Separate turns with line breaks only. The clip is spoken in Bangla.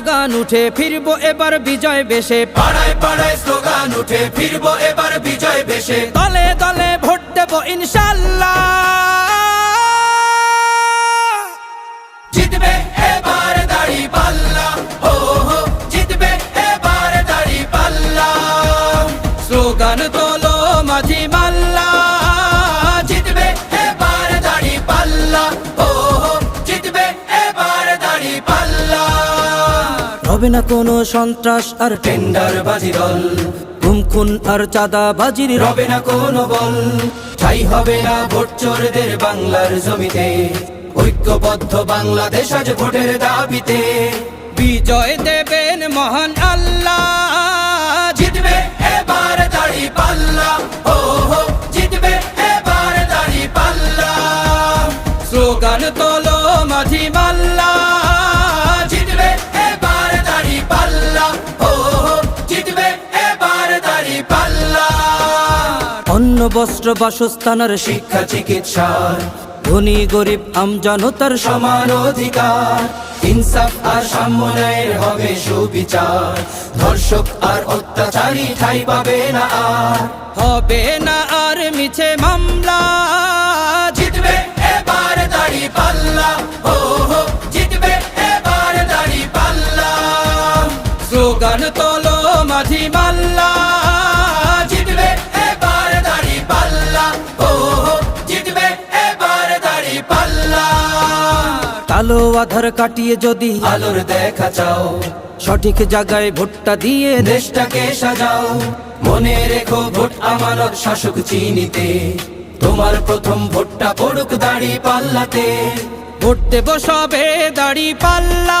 স্লোগান উঠে ফিরবো এবার বিজয় বেশে।
পাড়ায় পাড়ায় স্লোগান উঠে ফিরবো এবার বিজয় বেশে।
দলে দলে ভোট দেবো ইনশাল্লাহ।
জিতবে এবার দাড়ি পাল্লা ও হো জিতবে এবার দাড়ি পাল্লা।
স্লোগান তোলো মাঝি মাল্লা। হবে না কোনো সন্ত্রাস আর
টেন্ডার বাজি দল।
খুন আর চাঁদা বাজির
রবে না কোনো বল। ঠাই হবে না ভোট চোরদের বাংলার জমিতে। ঐক্যবদ্ধ বাংলাদেশ আজ ভোটের দাবিতে।
বিজয় দেবেন মহান আল্লাহ।
জিতবে এবার দাড়ি পাল্লা। ও জিতবে এবার দাড়ি পাল্লা।
স্লোগান তোলো অন্ন বস্ত্র বাসস্থানের শিক্ষা,
চিকিৎসার।
ধনী, গরিব আমজনতার
সমান অধিকার। ইনসাফ আর সাম্যের হবে সুবিচার। ধর্ষক আর অত্যাচারী ঠাই পাবে না আর।
হবে না আর মিছে মামলা।
জিতবে এবার দাড়ি পাল্লা। ও হো, জিতবে এবার দাড়ি পাল্লা।
স্লোগান তোলো মাঝি মাল্লা। কালো আধার কাটিয়ে যদি
আলোর দেখা চাও।
সঠিক জায়গায় ভোটটা দিয়ে
দেশটাকে সাজাও। মনে রেখো ভোট আমানত শাসক চিনিতে। তোমার প্রথম ভোটটা পড়ুক দাড়ি পাল্লাতে
ভোট দেব সবে দাড়ি পাল্লা